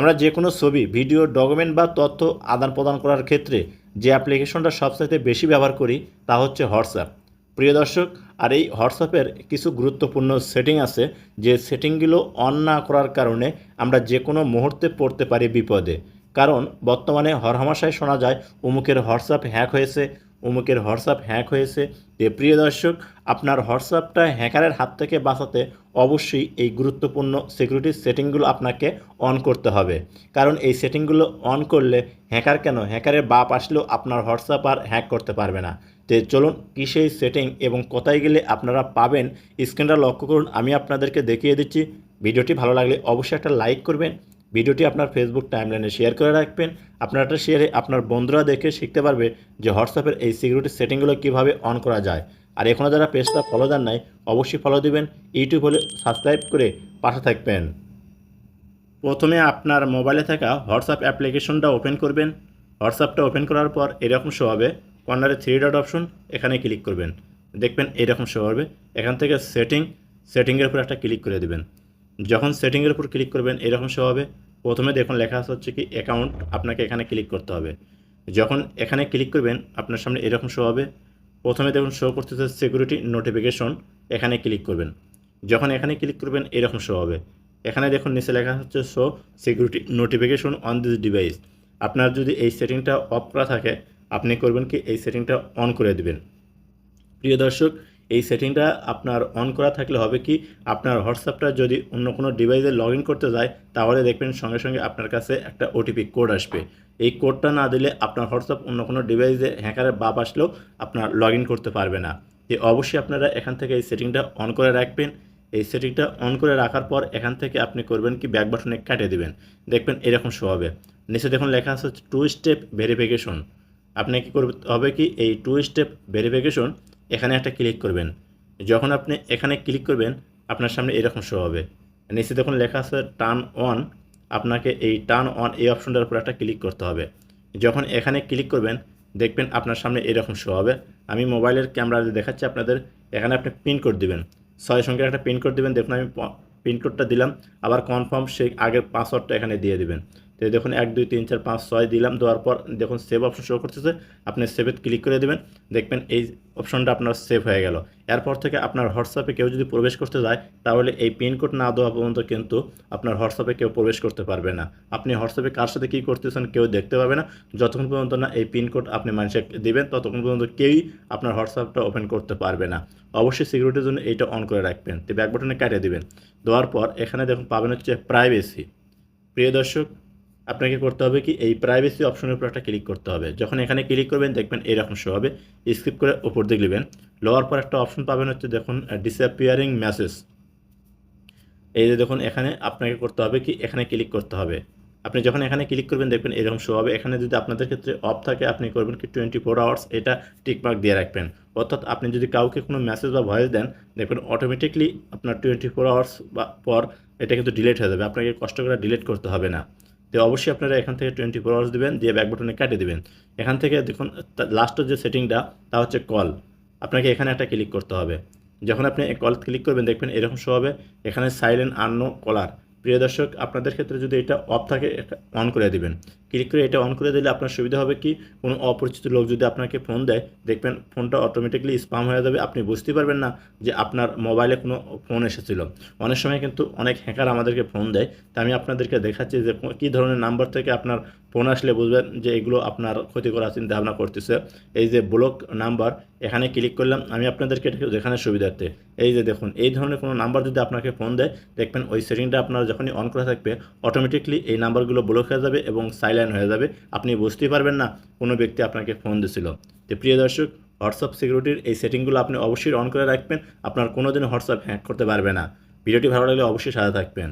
আমরা যে কোনো ছবি, ভিডিও, ডকুমেন্ট বা তথ্য আদান প্রদান করার ক্ষেত্রে যে অ্যাপ্লিকেশনটা সবচাইতে বেশি ব্যবহার করি তা হচ্ছে হোয়াটসঅ্যাপ। প্রিয় দর্শক, আর এই হোয়াটসঅ্যাপের কিছু গুরুত্বপূর্ণ সেটিং আছে যে সেটিংগুলো অন না করার কারণে আমরা যে কোনো মুহূর্তে পড়তে পারি বিপদে। কারণ বর্তমানে হরহামাশায় শোনা যায় অমুকের হোয়াটসঅ্যাপ হ্যাক হয়েছে অমুকের হোয়াটসঅ্যাপ হ্যাক হয়েছে। তো প্রিয় দর্শক, আপনার হোয়াটসঅ্যাপটা হ্যাকারের হাত থেকে বাঁচাতে অবশ্যই এই গুরুত্বপূর্ণ সিকিউরিটি সেটিংগুলো আপনাকে অন করতে হবে। কারণ এই সেটিংগুলো অন করলে হ্যাকার কেন? হ্যাকারের বাপ আসলেও আপনার হোয়াটসঅ্যাপ আর হ্যাক করতে পারবে না। তো চলুন, কি সেই সেটিং এবং কোথায় গেলে আপনারা পাবেন? স্ক্রিনটা লক্ষ্য করুন, আমি আপনাদেরকে দেখিয়ে দিচ্ছি। ভিডিওটি ভালো লাগলে অবশ্যই একটা লাইক করবেন। ভিডিওটি আপনার ফেসবুক টাইমলাইনে শেয়ার করে রাখবেন। আপনার একটা শেয়ারে আপনার বন্ধুরা দেখে শিখতে পারবে যে হোয়াটসঅ্যাপের এই সিকিউরিটি সেটিংগুলো কীভাবে অন করা যায়। আর এখনও যারা পেজটা ফলো দেন নাই, অবশ্যই ফলো দিবেন। ইউটিউব হলে সাবস্ক্রাইব করে পাশে থাকবেন। প্রথমে আপনার মোবাইলে থাকা হোয়াটসঅ্যাপ অ্যাপ্লিকেশনটা ওপেন করবেন। হোয়াটসঅ্যাপটা ওপেন করার পর এরকম শো হবে। কর্নারে থ্রি ডট অপশন এখানে ক্লিক করবেন। দেখবেন এরকম শো হবে। এখান থেকে সেটিং সেটিংয়ের উপর একটা ক্লিক করে দেবেন। যখন সেটিংয়ের উপর ক্লিক করবেন, এরকম শো হবে। প্রথমে দেখুন লেখা আছে হচ্ছে কি অ্যাকাউন্ট আপনাকে এখানে ক্লিক করতে হবে। যখন এখানে ক্লিক করবেন, আপনার সামনে এরকম শো হবে। প্রথমে দেখুন শো করতেছে সিকিউরিটি নোটিফিকেশন এখানে ক্লিক করবেন। যখন এখানে ক্লিক করবেন, এরকম শো হবে। এখানে দেখুন নিচে লেখা হচ্ছে show security notification on this device আপনার যদি এই সেটিংটা অফ করা থাকে, আপনি করবেন কি এই সেটিংটা অন করে দিবেন। প্রিয় দর্শক এই সেটিংটা আপনার অন করা থাকলে হবে কি, আপনার হোয়াটসঅ্যাপটা যদি অন্য কোনো ডিভাইসে লগ করতে যায়, তাহলে দেখবেন সঙ্গে সঙ্গে আপনার কাছে একটা ওটিপি কোড আসবে। এই কোডটা না দিলে আপনার হোয়াটসঅ্যাপ অন্য কোনো ডিভাইসে হ্যাকারের বাপ আসলেও আপনার লগ করতে পারবে না। তো অবশ্যই আপনারা এখান থেকে এই সেটিংটা অন করে রাখবেন। এই সেটিংটা অন করে রাখার পর এখান থেকে আপনি করবেন কি ব্যাক বাটনে কাটে দিবেন। দেখবেন এরকম শো হবে। নিচে দেখুন লেখা আছে টু স্টেপ ভেরিফিকেশন আপনি কি করতে হবে কি, এই টু স্টেপ ভেরিফিকেশন এখানে একটা ক্লিক করবেন। যখন আপনি এখানে ক্লিক করবেন, আপনার সামনে এরকম শো হবে। নিচে দেখুন লেখা আছে টার্ন অন আপনাকে এই টার্ন অন এই অপশনটার উপর একটা ক্লিক করতে হবে। যখন এখানে ক্লিক করবেন, দেখবেন আপনার সামনে এরকম শো হবে। আমি মোবাইলের ক্যামেরা দেখাচ্ছি আপনাদের, এখানে আপনি পিন কোড দিবেন। ছয় সংখ্যার একটা পিন কোড দিবেন। দেখুন আমি পিনকোডটা দিলাম, আবার কনফার্ম সেই আগের পাসওয়ার্ডটা এখানে দিয়ে দিবেন। তো দেখুন, এক, দুই, তিন, চার, পাঁচ, ছয় দিলাম, দেওয়ার পর দেখুন সেভ অপশন শো করতেছে। আপনি সেভে ক্লিক করে দেবেন, দেখবেন এই অপশনটা আপনার সেভ হয়ে গেল। এরপর থেকে আপনার হোয়াটসঅ্যাপে কেউ যদি প্রবেশ করতে যায়, তাহলে এই পিনকোড না দেওয়া পর্যন্ত কিন্তু আপনার হোয়াটসঅ্যাপে কেউ প্রবেশ করতে পারবে না। আপনি হোয়াটসঅ্যাপে কার সাথে কী করতেছেন কেউ দেখতে পাবে না। যতক্ষণ পর্যন্ত না এই পিনকোড আপনি মানুষকে দেবেন, ততক্ষণ পর্যন্ত কেউই আপনার হোয়াটসঅ্যাপটা ওপেন করতে পারবে না। অবশ্যই সিকিউরিটির জন্য এইটা অন করে রাখবেন। তো ব্যাক বাটনে কাটিয়ে দিবেন। দেওয়ার পর এখানে দেখুন পাবেন হচ্ছে প্রাইভেসি প্রিয় দর্শক আপনাকে করতে হবে কি, এই প্রাইভেসি অপশনের উপর একটা ক্লিক করতে হবে। যখন এখানে ক্লিক করবেন, দেখবেন এরকম শো হবে। স্কিপ করে ওপর দিকে নেবেন। লোয়ার পর একটা অপশন পাবেন হচ্ছে, দেখুন ডিসঅ্যাপিয়ারিং মেসেজ এই যে দেখুন, এখানে আপনাকে করতে হবে কি, এখানে ক্লিক করতে হবে। আপনি যখন এখানে ক্লিক করবেন, দেখবেন এরকম শো হবে। এখানে যদি আপনাদের ক্ষেত্রে অফ থাকে, আপনি করবেন কি টোয়েন্টি ফোর আওয়ার্স এটা টিকমার্ক দিয়ে রাখবেন। অর্থাৎ আপনি যদি কাউকে কোনো মেসেজ বা ভয়েস দেন, দেখবেন অটোমেটিকলি আপনার টোয়েন্টি ফোর আওয়ার্স বা পর এটা কিন্তু ডিলিট হয়ে যাবে। আপনাকে কষ্ট করে ডিলিট করতে হবে না। তো অবশ্যই আপনারা এখান থেকে টোয়েন্টি ফোর আওয়ার্স দেবেন, দিয়ে ব্যাক বাটনে কাটে দেবেন। এখান থেকে দেখুন লাস্টের যে সেটিংটা তা হচ্ছে কল আপনাকে এখানে একটা ক্লিক করতে হবে। যখন আপনি কল ক্লিক করবেন, দেখবেন এরকম শো হবে। এখানে সাইলেন্ট আননো কলার প্রিয় দর্শক, আপনাদের ক্ষেত্রে যদি এটা অফ থাকে অন করে দিবেন। ক্লিক করে এটা অন করে দিলে আপনার সুবিধা হবে কি? কোনো অপরিচিত লোক যদি আপনাকে ফোন দেয়, দেখবেন ফোনটা অটোমেটিকলি স্পাম হয়ে যাবে। আপনি বুঝতেই পারবেন না যে আপনার মোবাইলে কোনো ফোন এসেছিল। অনেক সময় কিন্তু অনেক হ্যাকার আমাদেরকে ফোন দেয়। তা আমি আপনাদেরকে দেখাচ্ছি যে কী ধরনের নাম্বার থেকে আপনার ফোন আসলে বুঝবেন যে এগুলো আপনার ক্ষতি করার চিন্তা ভাবনা করতেছে। এই যে ব্লক নাম্বার এখানে ক্লিক করলাম। আমি আপনাদেরকে এটা দেখানোর সুবিধার্থে। এই যে দেখুন, এই ধরনের কোনো নাম্বার যদি আপনাকে ফোন দেয়, দেখবেন ওই সেটিংটা আপনার যখনই অন করা থাকবে অটোমেটিকলি এই নাম্বারগুলো ব্লক হয়ে যাবে এবং সাইলেন্ট হয়ে যাবে। আপনি বুঝতেই পারবেন না, কোনো ব্যক্তি আপনাকে ফোন দিছিল। তো প্রিয় দর্শক, হোয়াটসঅ্যাপ সিকিউরিটির এই সেটিংগুলো আপনি অবশ্যই অন করে রাখবেন, আপনার কোনো দিন হোয়াটসঅ্যাপ হ্যাক করতে পারবে না। ভিডিওটি ভালো লাগলে অবশ্যই সাজা থাকবেন।